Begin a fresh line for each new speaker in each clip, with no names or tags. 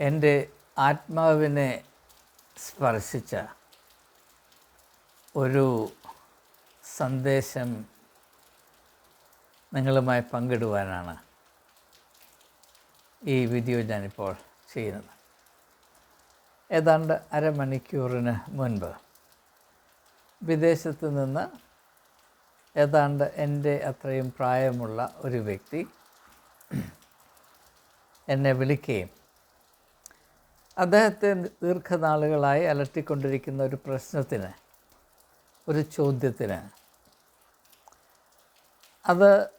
എന്റെ ആത്മാവിനെ സ്പർശിച്ച ഒരു സന്ദേശം നിങ്ങളുമായി പങ്കിടുവാനാണ് ഈ വീഡിയോ ഞാനിപ്പോൾ ചെയ്യുന്നത്. ഏതാണ്ട് അരമണിക്കൂറിന് മുൻപ് വിദേശത്ത് നിന്ന് ഏതാണ്ട് എന്റെ അത്രയും പ്രായമുള്ള ഒരു വ്യക്തി എന്നെ വിളിക്കുകയും അദ്ദേഹത്തെ ദീർഘനാളുകളായി അലട്ടിക്കൊണ്ടിരിക്കുന്ന ഒരു പ്രശ്നത്തിന് ഒരു ചോദ്യത്തിന്. അത്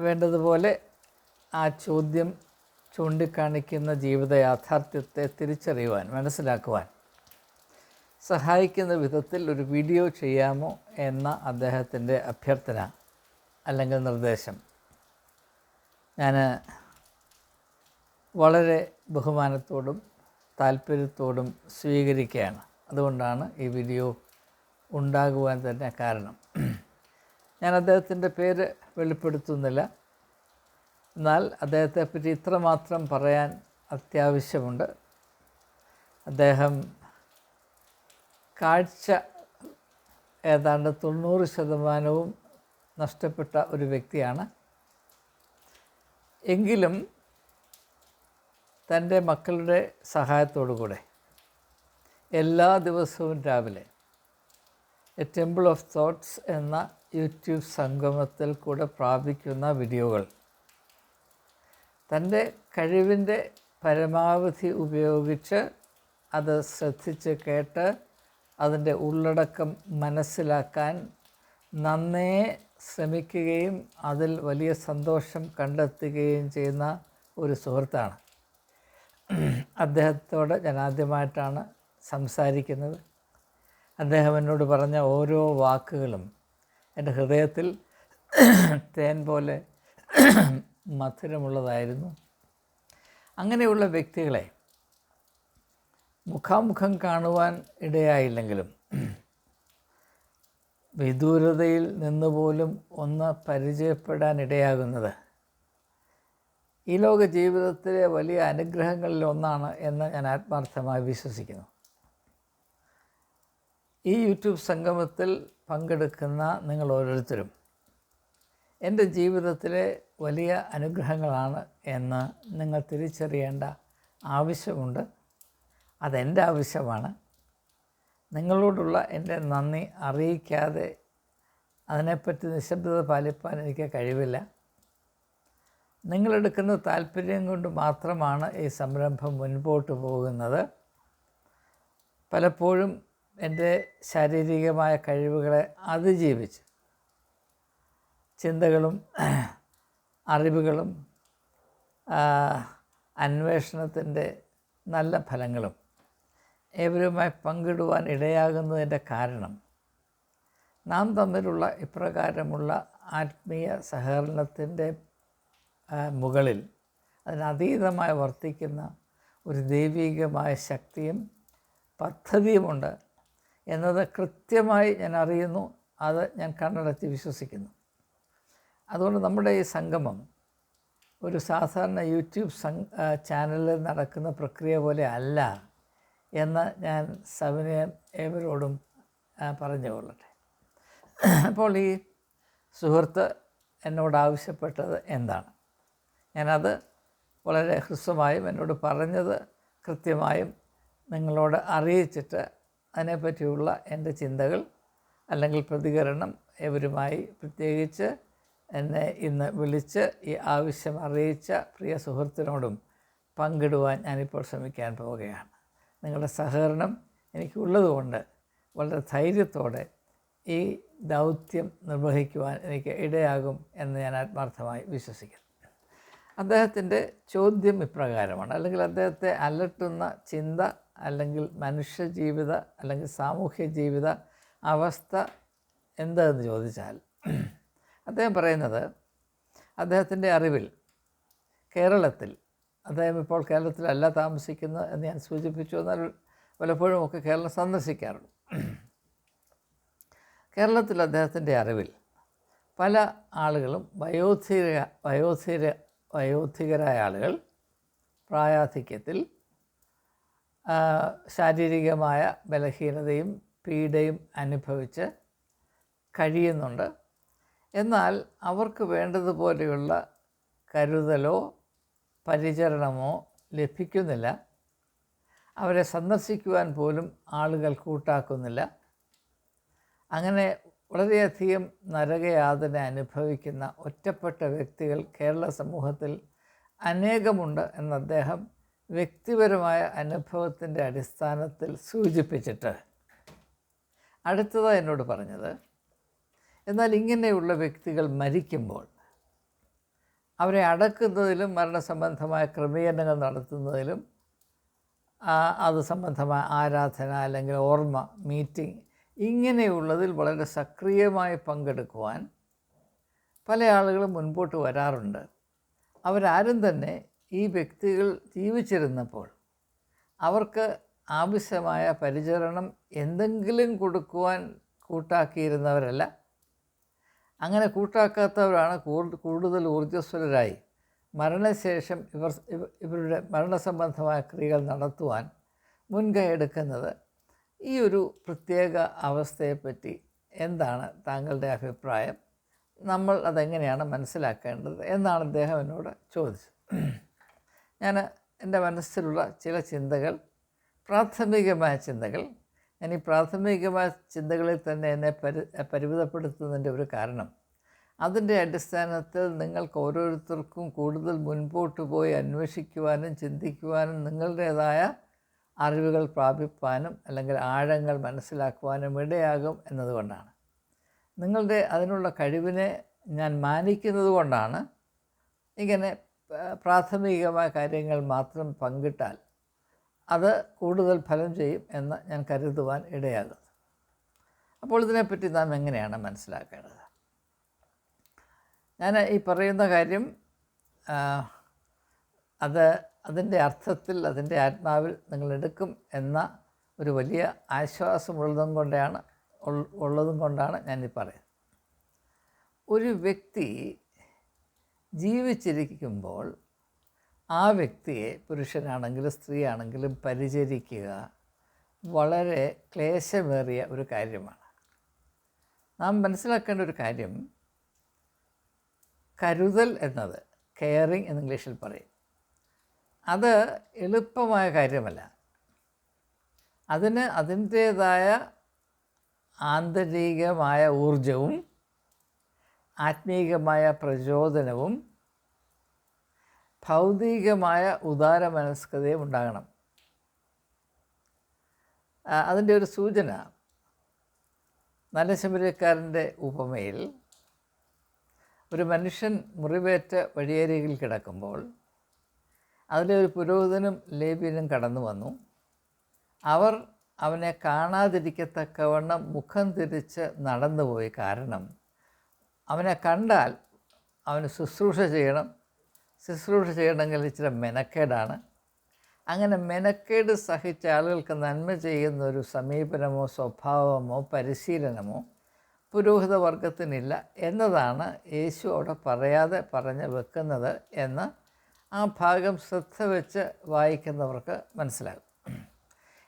വേണ്ടതുപോലെ ആ ചോദ്യം ചൂണ്ടിക്കാണിക്കുന്ന ജീവിത യാഥാർത്ഥ്യത്തെ തിരിച്ചറിയുവാൻ മനസ്സിലാക്കുവാൻ സഹായിക്കുന്ന വിധത്തിൽ ഒരു വീഡിയോ ചെയ്യാമോ എന്ന അദ്ദേഹത്തിന്റെ അഭ്യർത്ഥന അല്ലെങ്കിൽ നിർദ്ദേശം. ഞാൻ വളരെ ബഹുമാനത്തോടും താല്പര്യത്തോടും സ്വീകരിക്കുകയാണ്. അതുകൊണ്ടാണ് ഈ വീഡിയോ ഉണ്ടാകുവാൻ തന്നെ കാരണം. ഞാൻ അദ്ദേഹത്തിന്റെ പേര് വെളിപ്പെടുത്തുന്നില്ല. എന്നാൽ അദ്ദേഹത്തെപ്പറ്റി ഇത്രമാത്രം പറയാൻ അത്യാവശ്യമുണ്ട്. അദ്ദേഹം കാഴ്ച ഏതാണ്ട് തൊണ്ണൂറ് ശതമാനവും നഷ്ടപ്പെട്ട ഒരു വ്യക്തിയാണ്. എങ്കിലും തന്റെ മക്കളുടെ സഹായത്തോടു കൂടെ എല്ലാ ദിവസവും രാവിലെ എ ടെമ്പിൾ ഓഫ് തോട്ട്സ് എന്ന യൂട്യൂബ് സംഗമത്തിൽ കൂടെ പ്രാപിക്കുന്ന വീഡിയോകൾ തന്റെ കഴിവിന്റെ പരമാവധി ഉപയോഗിച്ച് അത് ശ്രദ്ധിച്ച് കേട്ട് അതിന്റെ ഉള്ളടക്കം മനസ്സിലാക്കാൻ നന്നേ ശ്രമിക്കുകയും അതിൽ വലിയ സന്തോഷം കണ്ടെത്തുകയും ചെയ്യുന്ന ഒരു സുഹൃത്താണ്. അദ്ദേഹത്തോട് ഞാൻ ആദ്യമായിട്ടാണ് സംസാരിക്കുന്നത്. അദ്ദേഹം എന്നോട് പറഞ്ഞ ഓരോ വാക്കുകളും എന്റെ ഹൃദയത്തിൽ തേൻ പോലെ മധുരമുള്ളതായിരുന്നു. അങ്ങനെയുള്ള വ്യക്തികളെ മുഖാമുഖം കാണുവാൻ ഇടയായില്ലെങ്കിലും വിദൂരതയിൽ നിന്നുപോലും ഒന്ന് പരിചയപ്പെടാൻ ഇടയാകുന്നത് ഈ ലോക ജീവിതത്തിലെ വലിയ അനുഗ്രഹങ്ങളിൽ ഒന്നാണ് എന്ന് ഞാൻ ആത്മാർത്ഥമായി വിശ്വസിക്കുന്നു. ഈ യൂട്യൂബ് സംഗമത്തിൽ പങ്കെടുക്കുന്ന നിങ്ങൾ ഓരോരുത്തരും എന്റെ ജീവിതത്തിലെ വലിയ അനുഗ്രഹങ്ങളാണ് എന്ന് നിങ്ങൾ തിരിച്ചറിയേണ്ട ആവശ്യമുണ്ട്. അതെന്റെ ആവശ്യമാണ്. നിങ്ങളോടുള്ള എന്റെ നന്ദി അറിയിക്കാതെ അതിനെപ്പറ്റി നിശബ്ദത പാലിപ്പാൻ എനിക്ക് കഴിവില്ല. നിങ്ങളെടുക്കുന്ന താല്പര്യം കൊണ്ട് മാത്രമാണ് ഈ സംരംഭം മുൻപോട്ട് പോകുന്നത്. പലപ്പോഴും എന്റെ ശാരീരികമായ കഴിവുകളെ അതിജീവിച്ച് ചിന്തകളും അറിവുകളും അന്വേഷണത്തിന്റെ നല്ല ഫലങ്ങളും ഏവരുമായി പങ്കിടുവാൻ ഇടയാകുന്നതിന്റെ കാരണം നാം തമ്മിലുള്ള ഇപ്രകാരമുള്ള ആത്മീയ സഹകരണത്തിന്റെ മുകളിൽ അതിനതീതമായി വർത്തിക്കുന്ന ഒരു ദൈവികമായ ശക്തിയും പദ്ധതിയുമുണ്ട് എന്നത് കൃത്യമായി ഞാൻ അറിയുന്നു അത് ഞാൻ കണ്ണടച്ച് വിശ്വസിക്കുന്നു. അതുകൊണ്ട് നമ്മുടെ ഈ സംഗമം ഒരു സാധാരണ യൂട്യൂബ് സം ചാനലിൽ നടക്കുന്ന പ്രക്രിയ പോലെ അല്ല എന്ന് ഞാൻ സവിനയം ഏവരോടും പറഞ്ഞു കൊള്ളട്ടെ അപ്പോൾ ഈ സുഹൃത്ത് എന്നോട് ആവശ്യപ്പെട്ടത് എന്താണ്? ഞാനത് വളരെ ഹ്രസ്വമായും എന്നോട് പറഞ്ഞത് കൃത്യമായും നിങ്ങളോട് അറിയിച്ചിട്ട് അതിനെപ്പറ്റിയുള്ള എന്റെ ചിന്തകൾ അല്ലെങ്കിൽ പ്രതികരണം ഇവരുമായി പ്രത്യേകിച്ച് എന്നെ ഇന്ന് വിളിച്ച് ഈ ആവശ്യം അറിയിച്ച പ്രിയ സുഹൃത്തിനോടും പങ്കിടുവാൻ ഞാനിപ്പോൾ ശ്രമിക്കാൻ പോവുകയാണ്. നിങ്ങളുടെ സഹകരണം എനിക്കുള്ളതുകൊണ്ട് വളരെ ധൈര്യത്തോടെ ഈ ദൗത്യം നിർവഹിക്കുവാൻ എനിക്ക് ഇടയാകും എന്ന് ഞാൻ ആത്മാർത്ഥമായി വിശ്വസിക്കുന്നു. അദ്ദേഹത്തിന്റെ ചോദ്യം ഇപ്രകാരമാണ്. അല്ലെങ്കിൽ അദ്ദേഹത്തെ അലട്ടുന്ന ചിന്ത അല്ലെങ്കിൽ മനുഷ്യ ജീവിത അല്ലെങ്കിൽ സാമൂഹ്യ ജീവിത അവസ്ഥ എന്തെന്ന് ചോദിച്ചാൽ അദ്ദേഹം പറയുന്നത് അദ്ദേഹത്തിന്റെ അറിവിൽ കേരളത്തിൽ അദ്ദേഹം ഇപ്പോൾ കേരളത്തിലല്ല താമസിക്കുന്നത് എന്ന് ഞാൻ സൂചിപ്പിച്ചു എന്നാൽ പലപ്പോഴും ഒക്കെ കേരളം സന്ദർശിക്കാറുണ്ട്. കേരളത്തിൽ അദ്ദേഹത്തിന്റെ അറിവിൽ പല ആളുകളും വയോധീര വയോധിക വയോധികരായ ആളുകൾ പ്രായാധിക്യത്തിൽ ശാരീരികമായ ബലഹീനതയും പീഡയും അനുഭവിച്ച് കഴിയുന്നുണ്ട്. എന്നാൽ അവർക്ക് വേണ്ടതുപോലെയുള്ള കരുതലോ പരിചരണമോ ലഭിക്കുന്നില്ല. അവരെ സന്ദർശിക്കുവാൻ പോലും ആളുകൾ കൂട്ടാക്കുന്നില്ല. അങ്ങനെ വളരെയധികം നരകയാതന അനുഭവിക്കുന്ന ഒറ്റപ്പെട്ട വ്യക്തികൾ കേരള സമൂഹത്തിൽ അനേകമുണ്ട് എന്ന് അദ്ദേഹം വ്യക്തിപരമായ അനുഭവത്തിന്റെ അടിസ്ഥാനത്തിൽ സൂചിപ്പിച്ചിട്ട് അടുത്തതാണ് എന്നോട് പറഞ്ഞത് എന്നാൽ ഇങ്ങനെയുള്ള വ്യക്തികൾ മരിക്കുമ്പോൾ അവരെ അടക്കുന്നതിലും മരണസംബന്ധമായ ക്രമീകരണങ്ങൾ നടത്തുന്നതിലും അത് സംബന്ധമായ ആരാധന അല്ലെങ്കിൽ ഓർമ്മ മീറ്റിംഗ് ഇങ്ങനെയുള്ളതിൽ വളരെ സക്രിയമായി പങ്കെടുക്കുവാൻ പല ആളുകളും മുൻപോട്ട് വരാറുണ്ട്. അവരാരും തന്നെ ഈ വ്യക്തികൾ ജീവിച്ചിരുന്നപ്പോൾ അവർക്ക് ആവശ്യമായ പരിചരണം എന്തെങ്കിലും കൊടുക്കുവാൻ കൂട്ടാക്കിയിരുന്നവരല്ല. അങ്ങനെ കൂട്ടാക്കാത്തവരാണ് കൂടുതൽ ഊർജസ്വലരായി. മരണശേഷം ഇവർ ഇവരുടെ മരണസംബന്ധമായ ക്രിയകൾ നടത്തുവാൻ മുൻകൈ എടുക്കുന്നത് ഈ ഒരു പ്രത്യേക അവസ്ഥയെപ്പറ്റി എന്താണ് താങ്കളുടെ അഭിപ്രായം? നമ്മൾ അതെങ്ങനെയാണ് മനസ്സിലാക്കേണ്ടത്? എന്നാണ് അദ്ദേഹം എന്നോട് ചോദിച്ചത്. ഞാൻ എന്റെ മനസ്സിലുള്ള ചില ചിന്തകൾ പ്രാഥമികമായ ചിന്തകൾ ഞാൻ ഈ പ്രാഥമികമായ ചിന്തകളിൽ തന്നെ എന്നെ പരി പരിമിതപ്പെടുത്തുന്നതിന്റെ ഒരു കാരണം. അതിന്റെ അടിസ്ഥാനത്തിൽ നിങ്ങൾക്ക് ഓരോരുത്തർക്കും കൂടുതൽ മുൻപോട്ട് പോയി അന്വേഷിക്കുവാനും ചിന്തിക്കുവാനും നിങ്ങളുടേതായ അറിവുകൾ പ്രാപിപ്പാനും അല്ലെങ്കിൽ ആഴങ്ങൾ മനസ്സിലാക്കുവാനും ഇടയാകും എന്നതുകൊണ്ടാണ്. നിങ്ങളുടെ അതിനുള്ള കഴിവിനെ ഞാൻ മാനിക്കുന്നത് കൊണ്ടാണ് ഇങ്ങനെ പ്രാഥമികമായ കാര്യങ്ങൾ മാത്രം പങ്കിട്ടാൽ അത് കൂടുതൽ ഫലം ചെയ്യും എന്ന് ഞാൻ കരുതുവാൻ ഇടയാകുന്നു അപ്പോൾ ഇതിനെപ്പറ്റി നാം എങ്ങനെയാണ് മനസ്സിലാക്കേണ്ടത്? ഞാൻ ഈ പറയുന്ന കാര്യം അത് അതിന്റെ അർത്ഥത്തിൽ അതിന്റെ ആത്മാവിൽ നിങ്ങൾ എടുക്കും എന്ന ഒരു വലിയ ആശ്വാസമുള്ളതും കൊണ്ടാണ് ഉള്ളതും കൊണ്ടാണ് ഞാനീ പറയുന്നത്. ഒരു വ്യക്തി ജീവിച്ചിരിക്കുമ്പോൾ ആ വ്യക്തിയെ പുരുഷനാണെങ്കിലും സ്ത്രീയാണെങ്കിലും പരിചരിക്കുക വളരെ ക്ലേശമേറിയ ഒരു കാര്യമാണ്. നാം മനസ്സിലാക്കേണ്ട ഒരു കാര്യം കരുതൽ എന്നത് കെയറിങ് എന്ന് ഇംഗ്ലീഷിൽ പറയും. അത് എളുപ്പമായ കാര്യമല്ല. അതിന് അതിന്റേതായ ആന്തരികമായ ഊർജവും ആത്മീകമായ പ്രചോദനവും ഭൗതികമായ ഉദാരമനസ്കതയും ഉണ്ടാകണം. അതിന്റെ ഒരു സൂചന നലശബരിക്കാരന്റെ ഉപമയിൽ ഒരു മനുഷ്യൻ മുറിവേറ്റ വഴിയരികിൽ കിടക്കുമ്പോൾ അതിലെ ഒരു പുരോഹിതനും ലേബിയനും കടന്നു വന്നു. അവർ അവനെ കാണാതിരിക്കത്തക്കവണ്ണം മുഖം തിരിച്ച് നടന്നുപോയി കാരണം അവനെ കണ്ടാൽ അവന് ശുശ്രൂഷ ചെയ്യണം. ശുശ്രൂഷ ചെയ്യണമെങ്കിൽ ഇച്ചിരി മെനക്കേടാണ്. അങ്ങനെ മെനക്കേട് സഹിച്ച ആളുകൾക്ക് നന്മ ചെയ്യുന്ന ഒരു സമീപനമോ സ്വഭാവമോ പരിശീലനമോ പുരോഹിത വർഗത്തിനില്ല എന്നതാണ് യേശു അവിടെ പറയാതെ പറഞ്ഞ് വെക്കുന്നത് എന്ന് ആ ഭാഗം ശ്രദ്ധ വെച്ച് വായിക്കുന്നവർക്ക് മനസ്സിലാകും.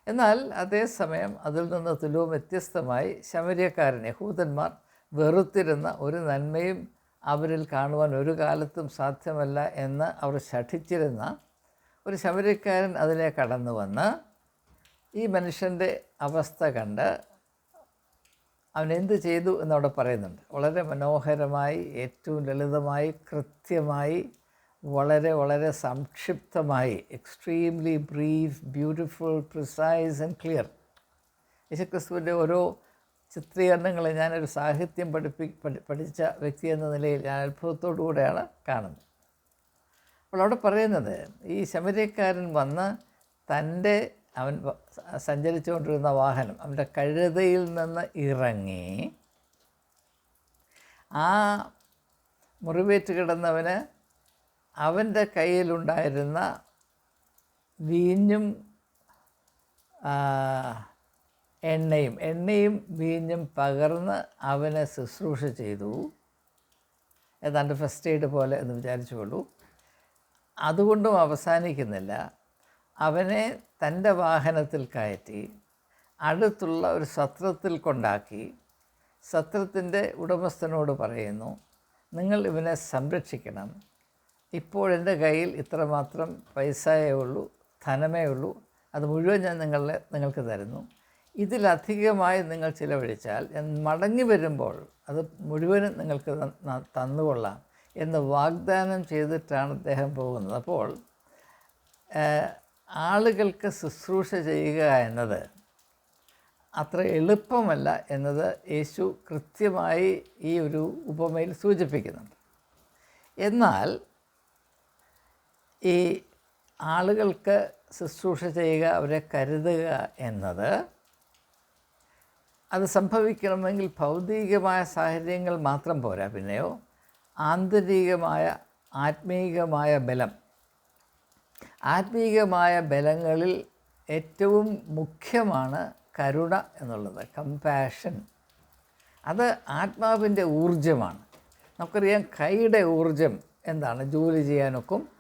എന്നാൽ അതേസമയം അതിൽ നിന്ന് തുലവും വ്യത്യസ്തമായി ശമര്യക്കാരൻ യഹൂദന്മാർ വെറുത്തിരുന്ന ഒരു നന്മയും അവരിൽ കാണുവാൻ ഒരു കാലത്തും സാധ്യമല്ല എന്ന് അവർ ശഠിച്ചിരുന്ന ഒരു ശമര്യക്കാരൻ അതിനെ കടന്നു വന്ന് ഈ മനുഷ്യന്റെ അവസ്ഥ കണ്ട് അവൻ എന്ത് ചെയ്തു എന്നവിടെ പറയുന്നുണ്ട്. വളരെ മനോഹരമായി ഏറ്റവും ലളിതമായി കൃത്യമായി വളരെ വളരെ സംക്ഷിപ്തമായി extremely brief beautiful precise and clear യേശുക്രിസ്തുവിന്റെ ഓരോ ചിത്രീകരണങ്ങളെ ഞാനൊരു സാഹിത്യം പഠിപ്പി പഠി പഠിച്ച വ്യക്തി എന്ന നിലയിൽ ഞാൻ അത്ഭുതത്തോടു കൂടെയാണ് കാണുന്നത്. അപ്പോൾ അവിടെ പറയുന്നത് ഈ ശമരക്കാരൻ വന്ന് തന്റെ അവൻ സഞ്ചരിച്ചുകൊണ്ടിരുന്ന വാഹനം അവന്റെ കഴുതയിൽ നിന്ന് ഇറങ്ങി ആ മുറിവേറ്റ് കിടന്നവന് അവന്റെ കയ്യിലുണ്ടായിരുന്ന വീഞ്ഞും എണ്ണയും എണ്ണയും വീഞ്ഞും പകർന്ന് അവനെ ശുശ്രൂഷ ചെയ്തു. ഏതാണ്ട് ഫസ്റ്റ് എയ്ഡ് പോലെ എന്ന് വിചാരിച്ചുകൊള്ളൂ. അതുകൊണ്ടും അവസാനിക്കുന്നില്ല. അവനെ തന്റെ വാഹനത്തിൽ കയറ്റി അടുത്തുള്ള ഒരു സത്രത്തിൽ കൊണ്ടാക്കി. സത്രത്തിന്റെ ഉടമസ്ഥനോട് പറയുന്നു നിങ്ങൾ ഇവനെ സംരക്ഷിക്കണം. ഇപ്പോഴെന്റെ കയ്യിൽ ഇത്രമാത്രം പൈസയേ ഉള്ളൂ ധനമേ ഉള്ളൂ. അത് മുഴുവൻ ഞാൻ നിങ്ങളെ നിങ്ങൾക്ക് തരുന്നു. ഇതിലധികമായി നിങ്ങൾ ചിലവഴിച്ചാൽ ഞാൻ മടങ്ങി വരുമ്പോൾ അത് മുഴുവനും നിങ്ങൾക്ക് തന്ന- തന്നുകൊള്ളാം എന്ന് വാഗ്ദാനം ചെയ്തിട്ടാണ് അദ്ദേഹം പോകുന്നത്. അപ്പോൾ ആളുകൾക്ക് ശുശ്രൂഷ ചെയ്യുക എന്നത് അത്ര എളുപ്പമല്ല എന്നത് യേശു കൃത്യമായി ഈ ഒരു ഉപമയിൽ സൂചിപ്പിക്കുന്നുണ്ട്. എന്നാൽ ഈ ആളുകൾക്ക് ശുശ്രൂഷ ചെയ്യുക അവരെ കരുതുക എന്നത് അത് സംഭവിക്കണമെങ്കിൽ ഭൗതികമായ സാഹചര്യങ്ങൾ മാത്രം പോരാ. പിന്നെയോ ആന്തരികമായ ആത്മീകമായ ബലം. ആത്മീകമായ ബലങ്ങളിൽ ഏറ്റവും മുഖ്യമാണ് കരുണ എന്നുള്ളത് കമ്പാഷൻ അത് ആത്മാവിന്റെ ഊർജമാണ് നമുക്കറിയാം കൈയുടെ ഊർജം എന്താണ്? ജോലി ചെയ്യാനൊക്കും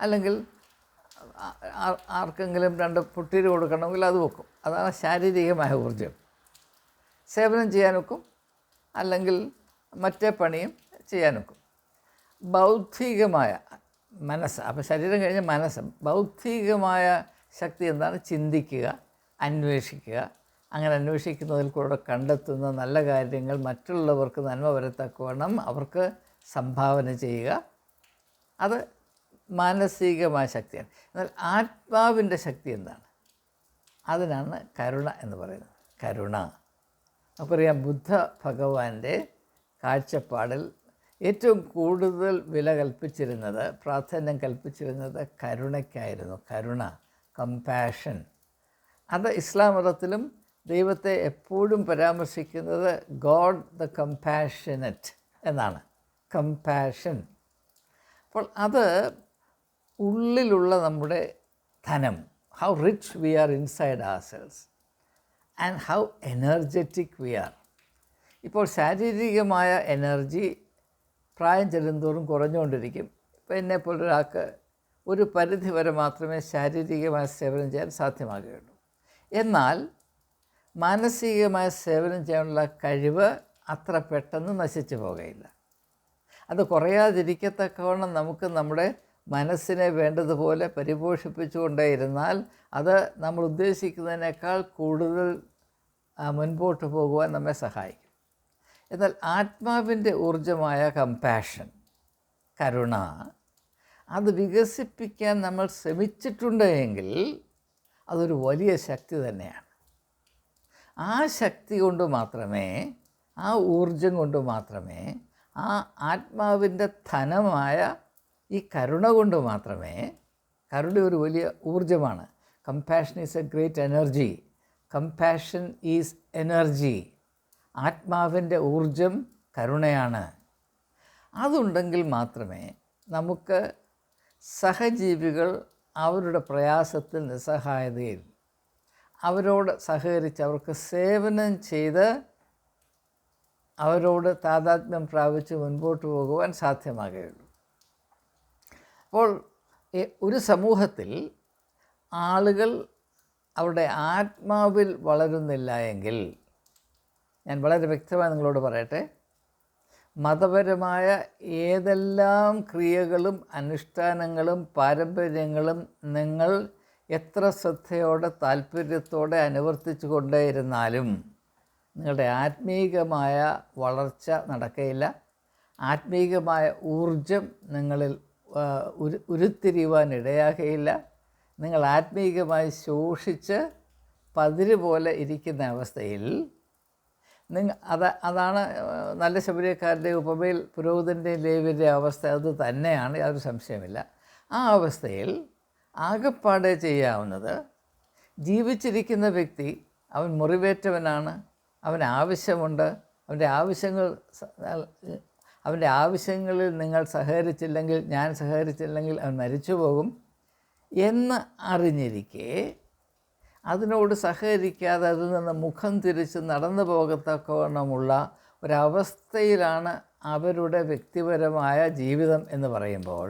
അല്ലെങ്കിൽ ആർക്കെങ്കിലും രണ്ട് പുട്ടിരി കൊടുക്കണമെങ്കിൽ അത് വെക്കും. അതാണ് ശാരീരികമായ ഊർജം. സേവനം ചെയ്യാനൊക്കും അല്ലെങ്കിൽ മറ്റേ പണിയും ചെയ്യാനൊക്കും. ബൗദ്ധികമായ മനസ്സ് അപ്പോൾ ശരീരം കഴിഞ്ഞ മനസ്സ് ബൗദ്ധികമായ ശക്തി എന്താണ്? ചിന്തിക്കുക അന്വേഷിക്കുക. അങ്ങനെ അന്വേഷിക്കുന്നതിൽ കൂടെ കണ്ടെത്തുന്ന നല്ല കാര്യങ്ങൾ മറ്റുള്ളവർക്ക് നന്മ വരത്തക്കവണ്ണം അവർക്ക് സംഭാവന ചെയ്യുക. അത് മാനസികമായ ശക്തിയാണ്. എന്നാൽ ആത്മാവിന്റെ ശക്തി എന്താണ്? അതിനാണ് കരുണ എന്ന് പറയുന്നത്. കരുണ. അപ്പോൾ നമുക്കറിയാം ബുദ്ധ ഭഗവാന്റെ കാഴ്ചപ്പാടിൽ ഏറ്റവും കൂടുതൽ വില കൽപ്പിച്ചിരുന്നത് പ്രാധാന്യം കൽപ്പിച്ചിരുന്നത് കരുണയ്ക്കായിരുന്നു. കരുണ കമ്പാഷൻ അത് ഇസ്ലാം മതത്തിലും ദൈവത്തെ എപ്പോഴും പരാമർശിക്കുന്നത് ഗോഡ് ദ കമ്പാഷനറ്റ് എന്നാണ്. കമ്പാഷൻ അപ്പോൾ അത് ഉള്ളിലുള്ള നമ്മുടെ ധനം how rich we are inside our cells and how energetic we are ഇപ്പോൾ ശാരീരികമായ എനർജി പ്രായം ചെല്ലുന്തോറും കുറഞ്ഞുകൊണ്ടിരിക്കും. ഇപ്പോൾ എന്നെപ്പോലെ ഒരാൾക്ക് ഒരു പരിധി വരെ മാത്രമേ ശാരീരികമായ സേവനം ചെയ്യാൻ സാധ്യമാകുകയുള്ളൂ. എന്നാൽ മാനസികമായ സേവനം ചെയ്യാനുള്ള കഴിവ് അത്ര പെട്ടെന്ന് നശിച്ചു പോകുകയില്ല അത് കുറയാതിരിക്കത്തക്കവണ്ണം നമുക്ക് നമ്മുടെ മനസ്സിനെ വേണ്ടതുപോലെ പരിപോഷിപ്പിച്ചുകൊണ്ടേയിരുന്നാൽ അത് നമ്മൾ ഉദ്ദേശിക്കുന്നതിനേക്കാൾ കൂടുതൽ മുൻപോട്ട് പോകുവാൻ നമ്മെ സഹായിക്കും. എന്നാൽ ആത്മാവിന്റെ ഊർജമായ കമ്പാഷൻ കരുണ അത് വികസിപ്പിക്കാൻ നമ്മൾ ശ്രമിച്ചിട്ടുണ്ടെങ്കിൽ അതൊരു വലിയ ശക്തി തന്നെയാണ്. ആ ശക്തി കൊണ്ട് മാത്രമേ ആ ഊർജം കൊണ്ട് മാത്രമേ ആ ആത്മാവിന്റെ ധനമായ ഈ കരുണ കൊണ്ട് മാത്രമേ കരുണ ഒരു വലിയ ഊർജമാണ് compassion is a great energy compassion is energy ആത്മാവിന്റെ ഊർജം കരുണയാണ്. അതുണ്ടെങ്കിൽ മാത്രമേ നമുക്ക് സഹജീവികൾ അവരുടെ പ്രയാസത്തിൽ നിസ്സഹായതയിൽ അവരോട് സഹകരിച്ച് അവർക്ക് സേവനം ചെയ്ത് അവരോട് താതാത്മ്യം പ്രാപിച്ച് മുൻപോട്ട് പോകുവാൻ സാധ്യമാകുകയുള്ളൂ അപ്പോൾ ഒരു സമൂഹത്തിൽ ആളുകൾ അവരുടെ ആത്മാവിൽ വളരുന്നില്ല എങ്കിൽ ഞാൻ വളരെ വ്യക്തമായി നിങ്ങളോട് പറയട്ടെ മതപരമായ ഏതെല്ലാം ക്രിയകളും അനുഷ്ഠാനങ്ങളും പാരമ്പര്യങ്ങളും നിങ്ങൾ എത്ര ശ്രദ്ധയോടെ താല്പര്യത്തോടെ അനുവർത്തിച്ചു കൊണ്ടേയിരുന്നാലും നിങ്ങളുടെ ആത്മീകമായ വളർച്ച നടക്കയില്ല. ആത്മീകമായ ഊർജം നിങ്ങളിൽ ഉരു ഉരുത്തിരിയുവാൻ ഇടയാകയില്ല നിങ്ങൾ ആത്മീകമായി ശോഷിച്ച് പതിര് പോലെ ഇരിക്കുന്ന അവസ്ഥയിൽ നിങ്ങൾ അത് അതാണ് നല്ല ശബരിക്കാരുടെ ഉപമയിൽ പുരോഹിതന്റെയും ലേവിന്റെ അവസ്ഥ അത് തന്നെയാണ് യാതൊരു സംശയമില്ല ആ അവസ്ഥയിൽ ആകെപ്പാടെ ചെയ്യാവുന്നത് ജീവിച്ചിരിക്കുന്ന വ്യക്തി അവൻ മുറിവേറ്റവനാണ് അവന് ആവശ്യമുണ്ട് അവന്റെ ആവശ്യങ്ങൾ അവന്റെ ആവശ്യങ്ങളിൽ നിങ്ങൾ സഹകരിച്ചില്ലെങ്കിൽ ഞാൻ സഹകരിച്ചില്ലെങ്കിൽ അവൻ മരിച്ചു പോകും എന്ന് അറിഞ്ഞിരിക്കെ അതിനോട് സഹകരിക്കാതെ അതിൽ നിന്ന് മുഖം തിരിച്ച് നടന്നു പോകത്തക്കവണ്ണമുള്ള ഒരവസ്ഥയിലാണ് അവരുടെ വ്യക്തിപരമായ ജീവിതം എന്ന് പറയുമ്പോൾ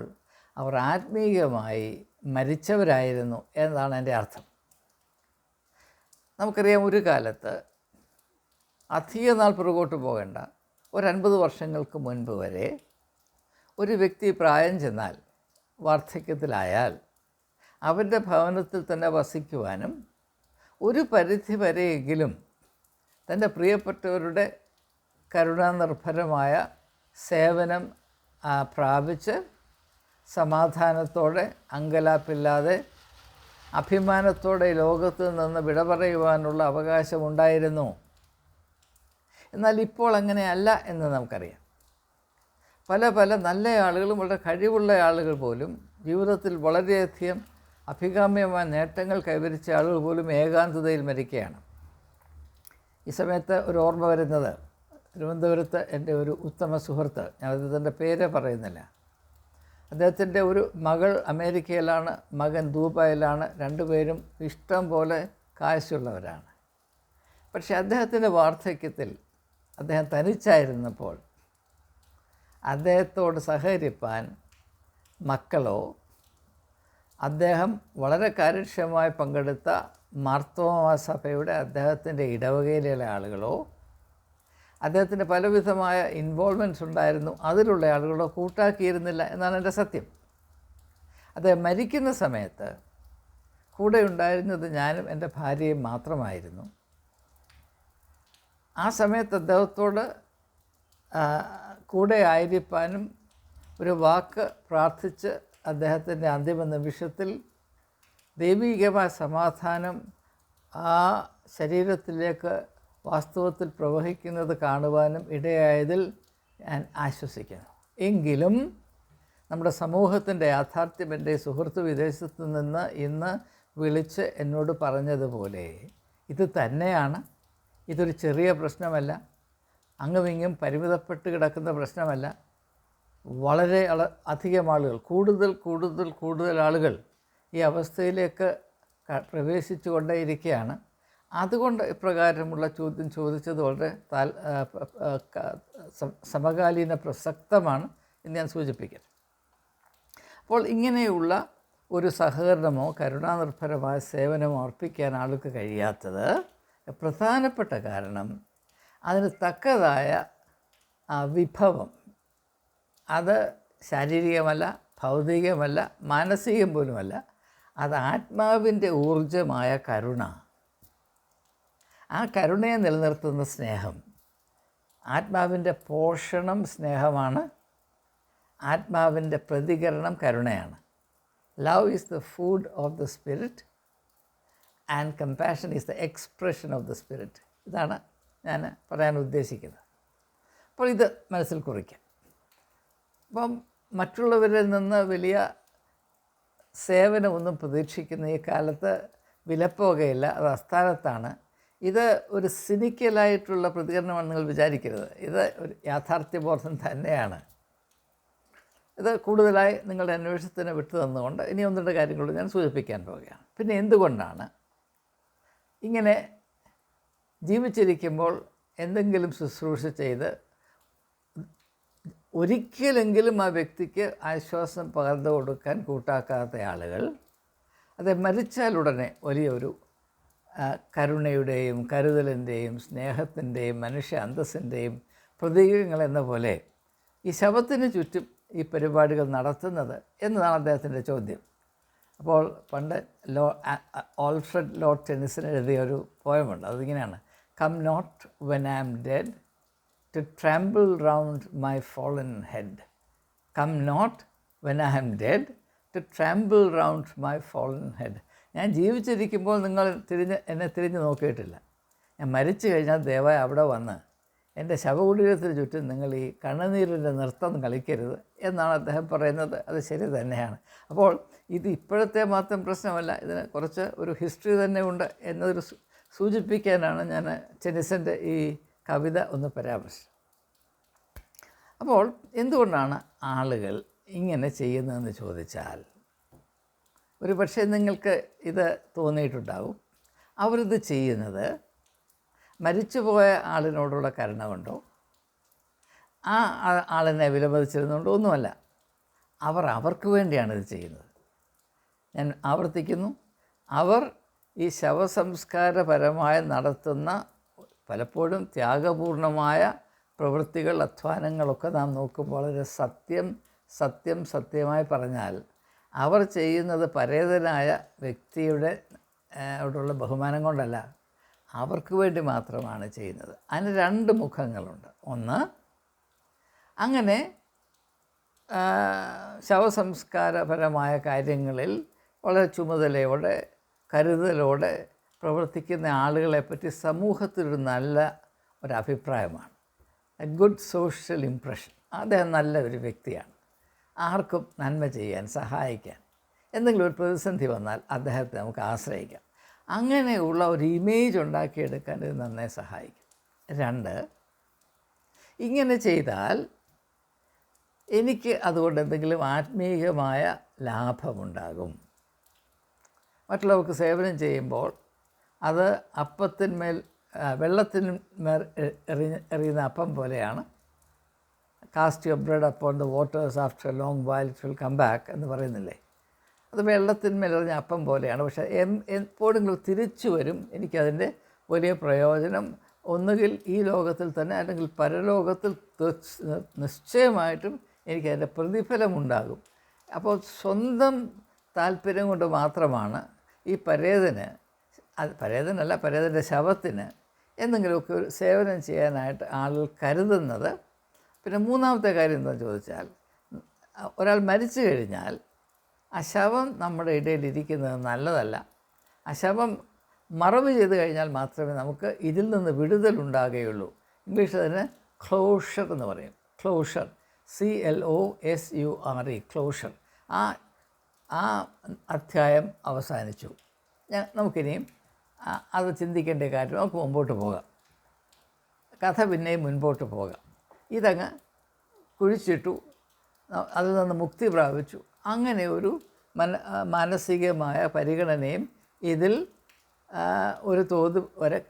അവർ ആത്മീയമായി മരിച്ചവരായിരുന്നു എന്നാണ് എന്റെ അർത്ഥം. നമുക്കറിയാം ഒരു കാലത്ത് അധിക നാൾ പുറകോട്ട് പോകേണ്ട. ഒരു അൻപത് വർഷങ്ങൾക്ക് മുൻപ് വരെ ഒരു വ്യക്തി പ്രായം ചെന്നാൽ വാർദ്ധക്യത്തിലായാൽ അവന്റെ ഭവനത്തിൽ തന്നെ വസിക്കുവാനും ഒരു പരിധി വരെയെങ്കിലും തന്റെ പ്രിയപ്പെട്ടവരുടെ കരുണാനിർഭരമായ സേവനം പ്രാപിച്ച് സമാധാനത്തോടെ അങ്കലാപ്പില്ലാതെ അഭിമാനത്തോടെ ലോകത്ത് നിന്ന് വിട പറയുവാനുള്ള അവകാശമുണ്ടായിരുന്നു. എന്നാൽ ഇപ്പോൾ അങ്ങനെയല്ല എന്ന് നമുക്കറിയാം. പല പല നല്ല ആളുകളും വളരെ കഴിവുള്ള ആളുകൾ പോലും ജീവിതത്തിൽ വളരെയധികം അഭികാമ്യമായ നേട്ടങ്ങൾ കൈവരിച്ച ആളുകൾ പോലും ഏകാന്തതയിൽ മരിക്കുകയാണ്. ഈ സമയത്ത് ഒരു ഓർമ്മ വരുന്നത് തിരുവനന്തപുരത്ത് എന്റെ ഒരു ഉത്തമ സുഹൃത്ത് ഞാൻ അദ്ദേഹത്തിന്റെ പേര് പറയുന്നില്ല. അദ്ദേഹത്തിന്റെ ഒരു മകൾ അമേരിക്കയിലാണ് മകൻ ദുബായിലാണ് രണ്ടുപേരും ഇഷ്ടം പോലെ കാശുള്ളവരാണ്. പക്ഷേ അദ്ദേഹത്തിന്റെ വാർദ്ധക്യത്തിൽ അദ്ദേഹം തനിച്ചായിരുന്നപ്പോൾ അദ്ദേഹത്തോട് സഹകരിപ്പാൻ മക്കളോ അദ്ദേഹം വളരെ കാര്യക്ഷമമായി പങ്കെടുത്ത മാർത്തോമ സഭയുടെ അദ്ദേഹത്തിന്റെ ഇടവകയിലുള്ള ആളുകളോ അദ്ദേഹത്തിന് പലവിധമായ ഇൻവോൾവ്മെന്റ്സ് ഉണ്ടായിരുന്നു. അതിലുള്ള ആളുകളോ കൂട്ടാക്കിയിരുന്നില്ല എന്നാണ് എന്റെ സത്യം. അദ്ദേഹം മരിക്കുന്ന സമയത്ത് കൂടെ ഉണ്ടായിരുന്നത് ഞാനും എന്റെ ഭാര്യയും മാത്രമായിരുന്നു. ആ സമയത്ത് അദ്ദേഹത്തോട് കൂടെ ആയിരിക്കാനും ഒരു വാക്ക് പ്രാർത്ഥിച്ച് അദ്ദേഹത്തിന്റെ അന്തിമ നിമിഷത്തിൽ ദൈവികമായ സമാധാനം ആ ശരീരത്തിലേക്ക് വാസ്തവത്തിൽ പ്രവഹിക്കുന്നത് കാണുവാനും ഇടയായതിൽ ഞാൻ ആശ്വസിക്കുന്നു. എങ്കിലും നമ്മുടെ സമൂഹത്തിന്റെ യാഥാർത്ഥ്യം എന്റെ സുഹൃത്ത് വിദേശത്ത് നിന്ന് ഇന്ന് വിളിച്ച് എന്നോട് പറഞ്ഞതുപോലെ ഇത് തന്നെയാണ് ഇതൊരു ചെറിയ പ്രശ്നമല്ല. അങ്ങുമിങ്ങും പരിമിതപ്പെട്ട് കിടക്കുന്ന പ്രശ്നമല്ല. വളരെ അധികം ആളുകൾ കൂടുതൽ കൂടുതൽ കൂടുതൽ ആളുകൾ ഈ അവസ്ഥയിലേക്ക് പ്രവേശിച്ചു കൊണ്ടേയിരിക്കുകയാണ്. അതുകൊണ്ട് ഇപ്രകാരമുള്ള ചോദ്യം ചോദിച്ചത് വളരെ താൽ സമകാലീന പ്രസക്തമാണ് എന്ന് ഞാൻ സൂചിപ്പിക്കട്ടെ അപ്പോൾ ഇങ്ങനെയുള്ള ഒരു സഹകരണമോ കരുണാനിർഭരമായ സേവനമോ അർപ്പിക്കാൻ ആൾക്ക് കഴിയാത്തത് പ്രധാനപ്പെട്ട കാരണം അതിന് തക്കതായ വിഭവം. അത് ശാരീരികമല്ല ഭൗതികമല്ല മാനസികം പോലുമല്ല. അത് ആത്മാവിന്റെ ഊർജമായ കരുണ. ആ കരുണയെ നിലനിർത്തുന്ന സ്നേഹം. ആത്മാവിന്റെ പോഷണം സ്നേഹമാണ്. ആത്മാവിന്റെ പ്രതികരണം കരുണയാണ്. Love is the food of the spirit and compassion is the expression of the spirit ഇതാണ് ഞാൻ പറയാൻ ഉദ്ദേശിക്കുന്നത്. അപ്പോൾ ഇത് മനസ്സിൽ കുറിക്കാം. അപ്പം മറ്റുള്ളവരിൽ നിന്ന് വലിയ സേവനമൊന്നും പ്രതീക്ഷിക്കുന്ന ഈ കാലത്ത് വിലപ്പോകയില്ല അത് അസ്ഥാനത്താണ്. ഇത് ഒരു സിനിക്കലായിട്ടുള്ള പ്രതികരണമാണ് നിങ്ങൾ വിചാരിക്കരുത്. ഇത് ഒരു യാഥാർത്ഥ്യബോധം തന്നെയാണ്. ഇത് കൂടുതലായി നിങ്ങളുടെ അന്വേഷണത്തിന് വിട്ടു തന്നുകൊണ്ട് ഇനി ഒന്നിന്റെ കാര്യങ്ങൾ ഞാൻ സൂചിപ്പിക്കാൻ പോവുകയാണ്. പിന്നെ എന്തുകൊണ്ടാണ് ഇങ്ങനെ ജീവിച്ചിരിക്കുമ്പോൾ എന്തെങ്കിലും ശുശ്രൂഷ ചെയ്ത് ഒരിക്കലെങ്കിലും ആ വ്യക്തിക്ക് ആശ്വാസം പകർന്നു കൊടുക്കാൻ കൂട്ടാക്കാത്ത ആളുകൾ അത് മരിച്ചാലുടനെ വലിയൊരു കരുണയുടെയും കരുതലിന്റെയും സ്നേഹത്തിന്റെയും മനുഷ്യ അന്തസ്സിന്റെയും പ്രതീകങ്ങൾ എന്ന പോലെ ഈ ശവത്തിന് ചുറ്റും ഈ പരിപാടികൾ നടത്തുന്നത് എന്നതാണ് അദ്ദേഹത്തിന്റെ ചോദ്യം. അപ്പോൾ പണ്ട് ലോ ഓൾഫ്രഡ് ലോർഡ് ടെന്നിസിന് എഴുതിയ ഒരു പോയമുണ്ട്. അതിങ്ങനെയാണ്. Come not when I am dead to trample round my fallen head come not when I am dead to trample round my fallen head ഞാൻ ജീവിച്ചിരിക്കുമ്പോൾ നിങ്ങൾ തിരിഞ്ഞ് എന്നെ തിരിഞ്ഞ് നോക്കിയിട്ടില്ല. ഞാൻ മരിച്ചു കഴിഞ്ഞാൽ ദയവായി അവിടെ വന്ന് എന്റെ ശവകുടീരത്തിന് ചുറ്റും നിങ്ങൾ ഈ കണ്ണുനീരിന്റെ നൃത്തം കളിക്കരുത് എന്നാണ് അദ്ദേഹം പറയുന്നത്. അത് ശരി തന്നെയാണ്. അപ്പോൾ ഇത് ഇപ്പോഴത്തെ മാത്രം പ്രശ്നമല്ല. ഇതിന് കുറച്ച് ഒരു ഹിസ്റ്ററി തന്നെ ഉണ്ട് എന്നതൊരു സൂചിപ്പിക്കാനാണ് ഞാൻ ചെന്നിസന്റെ ഈ കവിത ഒന്ന് പരാമർശിച്ചത്. അപ്പോൾ എന്തുകൊണ്ടാണ് ആളുകൾ ഇങ്ങനെ ചെയ്യുന്നതെന്ന് ചോദിച്ചാൽ ഒരു പക്ഷേ നിങ്ങൾക്ക് ഇത് തോന്നിയിട്ടുണ്ടാവും. അവരിത് ചെയ്യുന്നത് മരിച്ചുപോയ ആളിനോടുള്ള കരുണ കൊണ്ടോ ആ ആളിനെ വിലമതിച്ചിരുന്നുകൊണ്ടോ ഒന്നുമല്ല. അവർ അവർക്ക് വേണ്ടിയാണ് ഇത് ചെയ്യുന്നത്. ഞാൻ ആവർത്തിക്കുന്നു. അവർ ഈ ശവസംസ്കാരപരമായി നടത്തുന്ന പലപ്പോഴും ത്യാഗപൂർണമായ പ്രവൃത്തികൾ അധ്വാനങ്ങളൊക്കെ നാം നോക്കുമ്പോൾ വളരെ സത്യം സത്യം സത്യമായി പറഞ്ഞാൽ അവർ ചെയ്യുന്നത് പരേതനായ വ്യക്തിയുടെ അവിടെയുള്ള ബഹുമാനം കൊണ്ടല്ല. അവർക്ക് വേണ്ടി മാത്രമാണ് ചെയ്യുന്നത്. അതിന് രണ്ട് മുഖങ്ങളുണ്ട്. ഒന്ന് അങ്ങനെ ശവസംസ്കാരപരമായ കാര്യങ്ങളിൽ വളരെ ചുമതലയോടെ കരുതലോടെ പ്രവർത്തിക്കുന്ന ആളുകളെപ്പറ്റി സമൂഹത്തിലൊരു നല്ല ഒരഭിപ്രായമാണ്. ഗുഡ് സോഷ്യൽ ഇംപ്രഷൻ അദ്ദേഹം നല്ല ഒരു വ്യക്തിയാണ്. ആർക്കും നന്മ ചെയ്യാൻ സഹായിക്കാൻ എന്തെങ്കിലും ഒരു പ്രതിസന്ധി വന്നാൽ അദ്ദേഹത്തെ നമുക്ക് ആശ്രയിക്കാം. അങ്ങനെയുള്ള ഒരു ഇമേജ് ഉണ്ടാക്കിയെടുക്കാൻ ഇത് നന്നായി സഹായിക്കും. രണ്ട് ഇങ്ങനെ ചെയ്താൽ എനിക്ക് അതുകൊണ്ട് എന്തെങ്കിലും ആത്മീയമായ ലാഭമുണ്ടാകും. മറ്റുള്ളവർക്ക് സേവനം ചെയ്യുമ്പോൾ അത് അപ്പത്തിന്മേൽ വെള്ളത്തിന് എറി എറിയുന്ന അപ്പം പോലെയാണ്. Cast your bread upon the waters after long while it will come back എന്ന് പറയുന്നില്ലേ? അത് വെള്ളത്തിന്മേൽ എറിഞ്ഞ അപ്പം പോലെയാണ്. പക്ഷേ എപ്പോഴെങ്കിലും തിരിച്ചു വരും എനിക്കതിന്റെ വലിയ പ്രയോജനം. ഒന്നുകിൽ ഈ ലോകത്തിൽ തന്നെ അല്ലെങ്കിൽ പരലോകത്തിൽ നിശ്ചയമായിട്ടും എനിക്കതിന്റെ പ്രതിഫലമുണ്ടാകും. അപ്പോൾ സ്വന്തം താല്പര്യം കൊണ്ട് മാത്രമാണ് ഈ പരേതന് അത് പരേതനല്ല പരേതന്റെ ശവത്തിന് എന്തെങ്കിലുമൊക്കെ ഒരു സേവനം ചെയ്യാനായിട്ട് ആളുകൾ കരുതുന്നത്. പിന്നെ മൂന്നാമത്തെ കാര്യം എന്താണെന്ന് ചോദിച്ചാൽ ഒരാൾ മരിച്ചു കഴിഞ്ഞാൽ ആ ശവം നമ്മുടെ ഇടയിൽ ഇരിക്കുന്നത് നല്ലതല്ല. ആ ശവം മറവ് ചെയ്ത് കഴിഞ്ഞാൽ മാത്രമേ നമുക്ക് ഇതിൽ നിന്ന് വിടുതൽ ഉണ്ടാകുകയുള്ളൂ. ഇംഗ്ലീഷ് അതിന് ക്ലോഷർ എന്ന് പറയും. Closure C L O S U R E closure ആ ആ അധ്യായം അവസാനിച്ചു. ഞാൻ നമുക്കിനിയും അത് ചിന്തിക്കേണ്ട കാര്യം നമുക്ക് മുമ്പോട്ട് പോകാം. കഥ പിന്നെയും മുൻപോട്ട് പോകാം. ഇതങ്ങ് കുഴിച്ചിട്ടു അതിൽ നിന്ന് മുക്തി പ്രാപിച്ചു. അങ്ങനെ ഒരു മന മാനസികമായ പരിഗണനയും ഇതിൽ ഒരു തോത് വരെ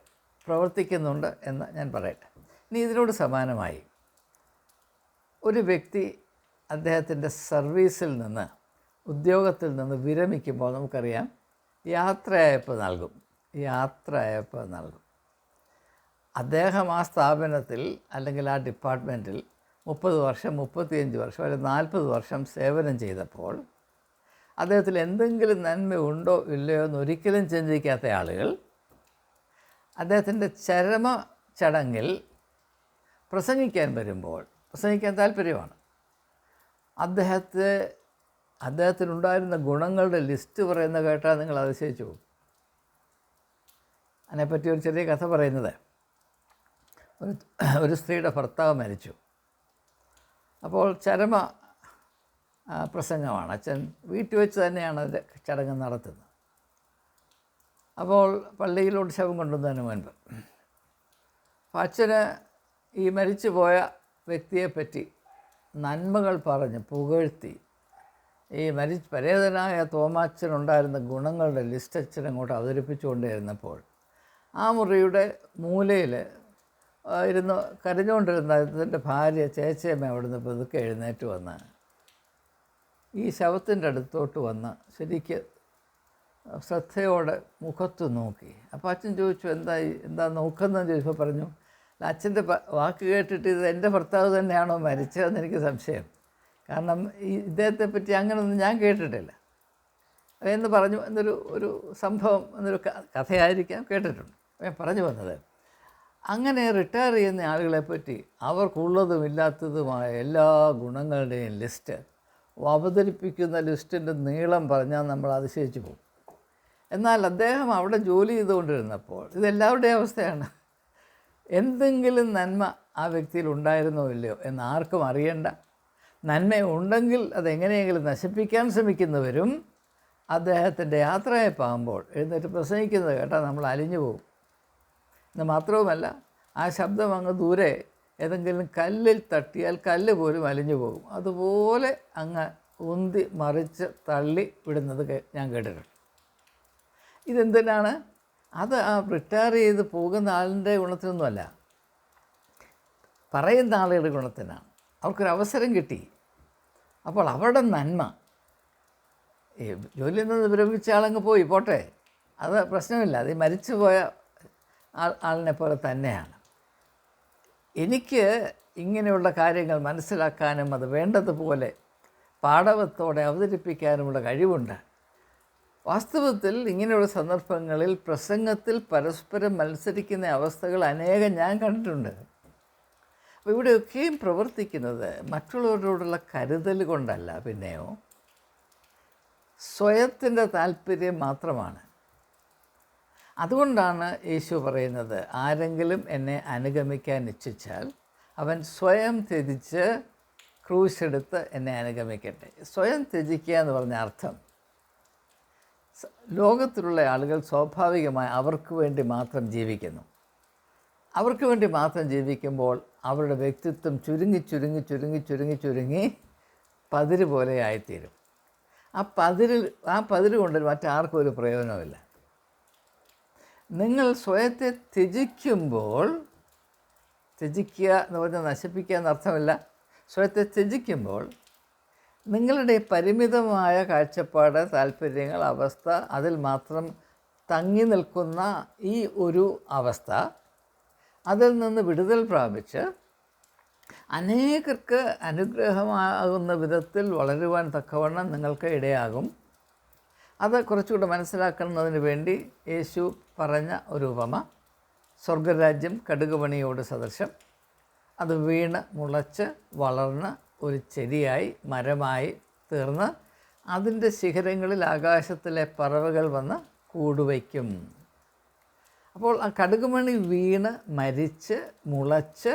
പ്രവർത്തിക്കുന്നുണ്ട് എന്ന് ഞാൻ പറയട്ടെ. ഇനി ഇതിനോട് സമാനമായി ഒരു വ്യക്തി അദ്ദേഹത്തിന്റെ സർവീസിൽ നിന്ന് ഉദ്യോഗത്തിൽ നിന്ന് വിരമിക്കുമ്പോൾ നമുക്കറിയാം യാത്രയയപ്പ് നൽകും. യാത്രയയപ്പ് നൽകും. അദ്ദേഹം ആ സ്ഥാപനത്തിൽ അല്ലെങ്കിൽ ആ ഡിപ്പാർട്ട്മെന്റിൽ മുപ്പത് വർഷം മുപ്പത്തിയഞ്ച് വർഷം അല്ലെങ്കിൽ നാൽപ്പത് വർഷം സേവനം ചെയ്തപ്പോൾ അദ്ദേഹത്തിൽ എന്തെങ്കിലും നന്മ ഉണ്ടോ ഇല്ലയോ എന്ന് ഒരിക്കലും ചിന്തിക്കാത്ത ആളുകൾ അദ്ദേഹത്തിന്റെ ചരമ ചടങ്ങിൽ പ്രസംഗിക്കാൻ വരുമ്പോൾ പ്രസംഗിക്കാൻ താല്പര്യമാണ് അദ്ദേഹത്തെ അദ്ദേഹത്തിനുണ്ടായിരുന്ന ഗുണങ്ങളുടെ ലിസ്റ്റ് പറയുന്ന കേട്ടാൽ നിങ്ങൾ അതിശയിച്ചു പോകും. അതിനെപ്പറ്റി ഒരു ചെറിയ കഥ പറയുന്നത്. ഒരു ഒരു സ്ത്രീയുടെ ഭർത്താവ് മരിച്ചു. അപ്പോൾ ചരമ പ്രസംഗമാണ്. അച്ഛൻ വീട്ടിൽ വെച്ച് തന്നെയാണ് അതിന്റെ ചടങ്ങ് നടത്തുന്നത്. അപ്പോൾ പള്ളിയിലോട്ട് ശവം കൊണ്ടുവന്നതിന് മുൻപ്. അപ്പോൾ അച്ഛന് ഈ മരിച്ചു പോയ വ്യക്തിയെപ്പറ്റി നന്മകൾ പറഞ്ഞ് പുകഴ്ത്തി ഈ മരി പരേതനായ തോമാച്ചനുണ്ടായിരുന്ന ഗുണങ്ങളുടെ ലിസ്റ്റ് അച്ഛൻ അങ്ങോട്ട് അവതരിപ്പിച്ചുകൊണ്ടിരുന്നപ്പോൾ ആ മുറിയുടെ മൂലയിൽ ഇരുന്ന് കരഞ്ഞുകൊണ്ടിരുന്ന ഇതിന്റെ ഭാര്യ ചേച്ചിയമ്മ അവിടുന്ന് പതുക്കെ എഴുന്നേറ്റ് വന്ന് ഈ ശവത്തിന്റെ അടുത്തോട്ട് വന്ന് ശരിക്ക് ശ്രദ്ധയോടെ മുഖത്ത് നോക്കി. അപ്പോൾ അച്ഛൻ ചോദിച്ചു എന്താ എന്താ നോക്കുന്നതെന്ന് ചോദിച്ചപ്പോൾ പറഞ്ഞു "അല്ല, അച്ഛന്റെ വാക്ക് കേട്ടിട്ട് ഇത് എന്റെ ഭർത്താവ് തന്നെയാണോ മരിച്ചതെന്ന് എനിക്ക് സംശയം. കാരണം ഇദ്ദേഹത്തെ പറ്റി അങ്ങനെയൊന്നും ഞാൻ കേട്ടിട്ടില്ല. എന്ന് പറഞ്ഞു എന്നൊരു ഒരു സംഭവം എന്നൊരു കഥയായിരിക്കാം കേട്ടിട്ടുണ്ട്. ഞാൻ പറഞ്ഞു വന്നത് അങ്ങനെ റിട്ടയർ ചെയ്യുന്ന ആളുകളെപ്പറ്റി അവർക്കുള്ളതും ഇല്ലാത്തതുമായ എല്ലാ ഗുണങ്ങളുടെയും ലിസ്റ്റ് അവതരിപ്പിക്കുന്ന ലിസ്റ്റിന്റെ നീളം പറഞ്ഞാൽ നമ്മൾ അതിശയിച്ചു പോകും. എന്നാൽ അദ്ദേഹം അവിടെ ജോലി ചെയ്തുകൊണ്ടിരുന്നപ്പോൾ ഇതെല്ലാവരുടെയും അവസ്ഥയാണ്. എന്തെങ്കിലും നന്മ ആ വ്യക്തിയിൽ ഉണ്ടായിരുന്നോ ഇല്ലയോ എന്ന് ആർക്കും അറിയണ്ട. നന്മ ഉണ്ടെങ്കിൽ അതെങ്ങനെയെങ്കിലും നശിപ്പിക്കാൻ ശ്രമിക്കുന്നവരും അദ്ദേഹത്തിന്റെ യാത്രയപ്പാകുമ്പോൾ എഴുന്നേറ്റ് പ്രസംഗിക്കുന്നത് കേട്ടാൽ നമ്മൾ അലിഞ്ഞു പോകും. എന്ന് മാത്രവുമല്ല ആ ശബ്ദം അങ്ങ് ദൂരെ ഏതെങ്കിലും കല്ലിൽ തട്ടിയാൽ കല്ല് പോലും അലിഞ്ഞു പോകും. അതുപോലെ അങ്ങ് ഉന്തി മറിച്ച് തള്ളി വിടുന്നത് ഞാൻ കേട്ടിട്ടുണ്ട്. ഇതെന്തിനാണ്? അത് ആ റിട്ടയർ ചെയ്ത് പോകുന്ന ആളിന്റെ ഗുണത്തിനൊന്നുമല്ല പറയുന്ന ആളുകളുടെ ഗുണത്തിനാണ്. അവർക്കൊരു അവസരം കിട്ടി. അപ്പോൾ അവരുടെ നന്മ. ജോലിയിൽ നിന്ന് വിരമിച്ച ആളങ്ങ് പോയി പോട്ടെ. അത് പ്രശ്നമില്ല. അത് മരിച്ചു പോയ ആൾ ആളിനെ പോലെ തന്നെയാണ്. എനിക്ക് ഇങ്ങനെയുള്ള കാര്യങ്ങൾ മനസ്സിലാക്കാനും അത് വേണ്ടതുപോലെ പാഠവത്തോടെ അവതരിപ്പിക്കാനുമുള്ള കഴിവുണ്ട്. വാസ്തവത്തിൽ ഇങ്ങനെയുള്ള സന്ദർഭങ്ങളിൽ പ്രസംഗത്തിൽ പരസ്പരം മത്സരിക്കുന്ന അവസ്ഥകൾ അനേകം ഞാൻ കണ്ടിട്ടുണ്ട്. അപ്പോൾ ഇവിടെയൊക്കെയും പ്രവർത്തിക്കുന്നത് മറ്റുള്ളവരോടുള്ള കരുതൽ കൊണ്ടല്ല പിന്നെയോ? സ്വയത്തിന്റെ താല്പര്യം മാത്രമാണ്. അതുകൊണ്ടാണ് യേശു പറയുന്നത് ആരെങ്കിലും എന്നെ അനുഗമിക്കാൻ ഇച്ഛിച്ചാൽ അവൻ സ്വയം ത്യജിച്ച് ക്രൂശെടുത്ത് എന്നെ അനുഗമിക്കട്ടെ. സ്വയം ത്യജിക്കുക എന്ന് പറഞ്ഞ അർത്ഥം ലോകത്തിലുള്ള ആളുകൾ സ്വാഭാവികമായി അവർക്ക് വേണ്ടി മാത്രം ജീവിക്കുന്നു. അവർക്ക് വേണ്ടി മാത്രം ജീവിക്കുമ്പോൾ അവരുടെ വ്യക്തിത്വം ചുരുങ്ങി ചുരുങ്ങി ചുരുങ്ങി ചുരുങ്ങി ചുരുങ്ങി പതിര് പോലെ ആയിത്തീരും. ആ പതിരിൽ ആ പതിര് കൊണ്ട് മറ്റാർക്കും ഒരു പ്രയോജനമില്ല നിങ്ങൾ സ്വയത്തെ ത്യജിക്കുമ്പോൾ ത്യജിക്കുക എന്ന് പറഞ്ഞാൽ നശിപ്പിക്കുക എന്നർത്ഥമില്ല. സ്വയത്തെ ത്യജിക്കുമ്പോൾ നിങ്ങളുടെ പരിമിതമായ കാഴ്ചപ്പാട് താല്പര്യങ്ങൾ അവസ്ഥ അതിൽ മാത്രം തങ്ങി നിൽക്കുന്ന ഈ ഒരു അവസ്ഥ അതിൽ നിന്ന് വിടുതൽ പ്രാപിച്ച് അനേകർക്ക് അനുഗ്രഹമാകുന്ന വിധത്തിൽ വളരുവാൻ തക്കവണ്ണം നിങ്ങൾക്ക് ഇടയാകും. അത് കുറച്ചുകൂടെ മനസ്സിലാക്കുന്നതിന് വേണ്ടി യേശു പറഞ്ഞ ഒരു ഉപമ സ്വർഗരാജ്യം കടുകുപണിയോട് സദൃശം. അത് വീണ് മുളച്ച് വളർന്ന് ഒരു ചെടിയായി മരമായി തീർന്ന് അതിന്റെ ശിഖരങ്ങളിൽ ആകാശത്തിലെ പറവകൾ വന്ന് കൂടുവയ്ക്കും. അപ്പോൾ ആ കടുകുമണി വീണ് മരിച്ച് മുളച്ച്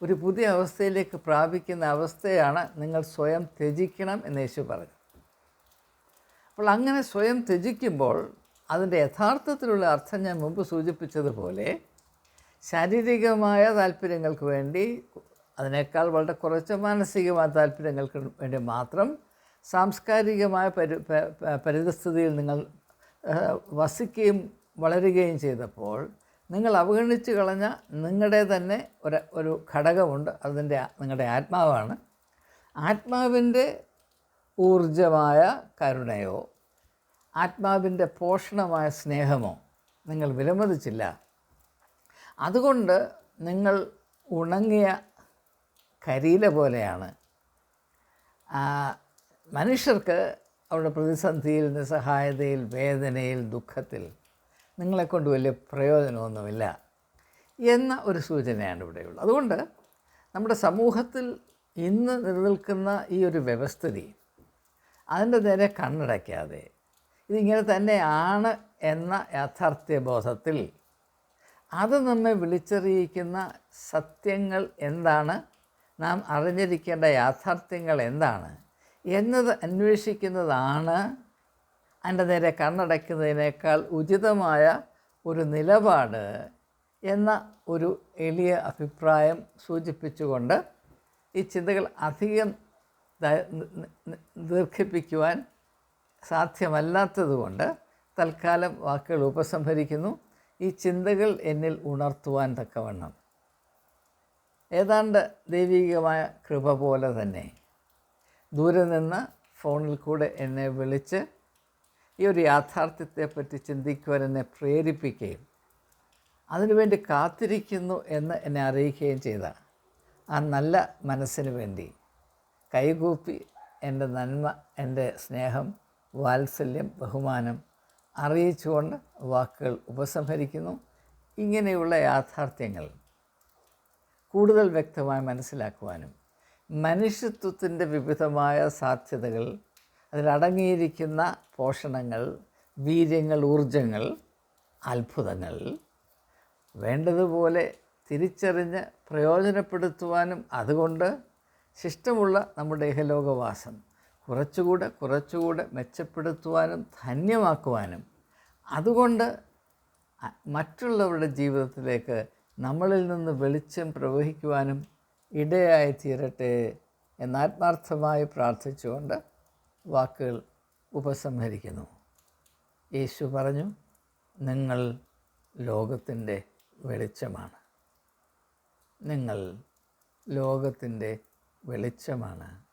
ഒരു പുതിയ അവസ്ഥയിലേക്ക് പ്രാപിക്കുന്ന അവസ്ഥയാണ് നിങ്ങൾ സ്വയം ത്യജിക്കണം എന്ന് യേശു പറഞ്ഞു. അപ്പോൾ അങ്ങനെ സ്വയം ത്യജിക്കുമ്പോൾ അതിന്റെ യഥാർത്ഥത്തിലുള്ള അർത്ഥം ഞാൻ മുമ്പ് സൂചിപ്പിച്ചതുപോലെ ശാരീരികമായ താല്പര്യങ്ങൾക്ക് വേണ്ടി അതിനേക്കാൾ വളരെ കുറച്ച് മാനസികമായ താല്പര്യങ്ങൾക്ക് വേണ്ടി മാത്രം സാംസ്കാരികമായ പരി പരിതസ്ഥിതിയിൽ നിങ്ങൾ വസിക്കുകയും വളരുകയും ചെയ്തപ്പോൾ നിങ്ങൾ അവഗണിച്ച് കളഞ്ഞ നിങ്ങളുടെ തന്നെ ഒരു ഒരു ഘടകമുണ്ട്. അതിന്റെ നിങ്ങളുടെ ആത്മാവാണ്. ആത്മാവിന്റെ ഊർജമായ കരുണയോ ആത്മാവിന്റെ പോഷണമായ സ്നേഹമോ നിങ്ങൾ വിലമതിച്ചില്ല. അതുകൊണ്ട് നിങ്ങൾ ഉണങ്ങിയ കരീല പോലെയാണ്. മനുഷ്യർക്ക് അവരുടെ പ്രതിസന്ധിയിൽ നിസ്സഹായതയിൽ വേദനയിൽ ദുഃഖത്തിൽ നിങ്ങളെക്കൊണ്ട് വലിയ പ്രയോജനമൊന്നുമില്ല എന്ന ഒരു സൂചനയാണ് ഇവിടെയുള്ളത്. അതുകൊണ്ട് നമ്മുടെ സമൂഹത്തിൽ ഇന്ന് നിലനിൽക്കുന്ന ഈ ഒരു വ്യവസ്ഥിതി അതിന്റെ നേരെ കണ്ണടയ്ക്കാതെ ഇതിങ്ങനെ തന്നെയാണ് എന്ന യാഥാർത്ഥ്യബോധത്തിൽ അത് നമ്മെ വിളിച്ചറിയിക്കുന്ന സത്യങ്ങൾ എന്താണ്? നാം അറിഞ്ഞിരിക്കേണ്ട യാഥാർത്ഥ്യങ്ങൾ എന്താണ്? എന്നത് അന്വേഷിക്കുന്നതാണ് അതിന്റെ നേരെ കണ്ണടയ്ക്കുന്നതിനേക്കാൾ ഉചിതമായ ഒരു നിലപാട് എന്ന ഒരു എളിയ അഭിപ്രായം സൂചിപ്പിച്ചുകൊണ്ട് ഈ ചിന്തകൾ അധികം ദീർഘിപ്പിക്കുവാൻ സാധ്യമല്ലാത്തതുകൊണ്ട് തൽക്കാലം വാക്കുകൾ ഉപസംഹരിക്കുന്നു. ഈ ചിന്തകൾ എന്നിൽ ഉണർത്തുവാൻ തക്കവണ്ണം. ഏതാണ്ട് ദൈവികമായ കൃപ പോലെ തന്നെ ദൂരെ നിന്ന് ഫോണിൽ കൂടെ എന്നെ വിളിച്ച് ഈ ഒരു യാഥാർത്ഥ്യത്തെപ്പറ്റി ചിന്തിക്കുവാൻ എന്നെ പ്രേരിപ്പിക്കുകയും അതിനുവേണ്ടി കാത്തിരിക്കുന്നു എന്ന് എന്നെ അറിയിക്കുകയും ചെയ്ത ആ നല്ല മനസ്സിന് വേണ്ടി കൈകൂപ്പി എന്റെ നന്മ എന്റെ സ്നേഹം വാത്സല്യം ബഹുമാനം അറിയിച്ചുകൊണ്ട് വാക്കുകൾ ഉപസംഹരിക്കുന്നു. ഇങ്ങനെയുള്ള യാഥാർത്ഥ്യങ്ങൾ കൂടുതൽ വ്യക്തമായി മനസ്സിലാക്കുവാനും മനുഷ്യത്വത്തിന്റെ വിവിധമായ സാധ്യതകൾ അതിലടങ്ങിയിരിക്കുന്ന പോഷണങ്ങൾ വീര്യങ്ങൾ ഊർജങ്ങൾ അത്ഭുതങ്ങൾ വേണ്ടതുപോലെ തിരിച്ചറിഞ്ഞ് പ്രയോജനപ്പെടുത്തുവാനും അതുകൊണ്ട് ശിഷ്ടമുള്ള നമ്മുടെ ഇഹലോകവാസം കുറച്ചുകൂടെ കുറച്ചുകൂടെ മെച്ചപ്പെടുത്തുവാനും ധന്യമാക്കുവാനും അതുകൊണ്ട് മറ്റുള്ളവരുടെ ജീവിതത്തിലേക്ക് നമ്മളിൽ നിന്ന് വെളിച്ചം പ്രവഹിക്കുവാനും ഇടയായി തീരട്ടെ എന്നാത്മാർത്ഥമായി പ്രാർത്ഥിച്ചുകൊണ്ട് വാക്കുകൾ ഉപസംഹരിക്കുന്നു. യേശു പറഞ്ഞു നിങ്ങൾ ലോകത്തിന്റെ വെളിച്ചമാണ്. നിങ്ങൾ ലോകത്തിന്റെ വെളിച്ചമാണ്.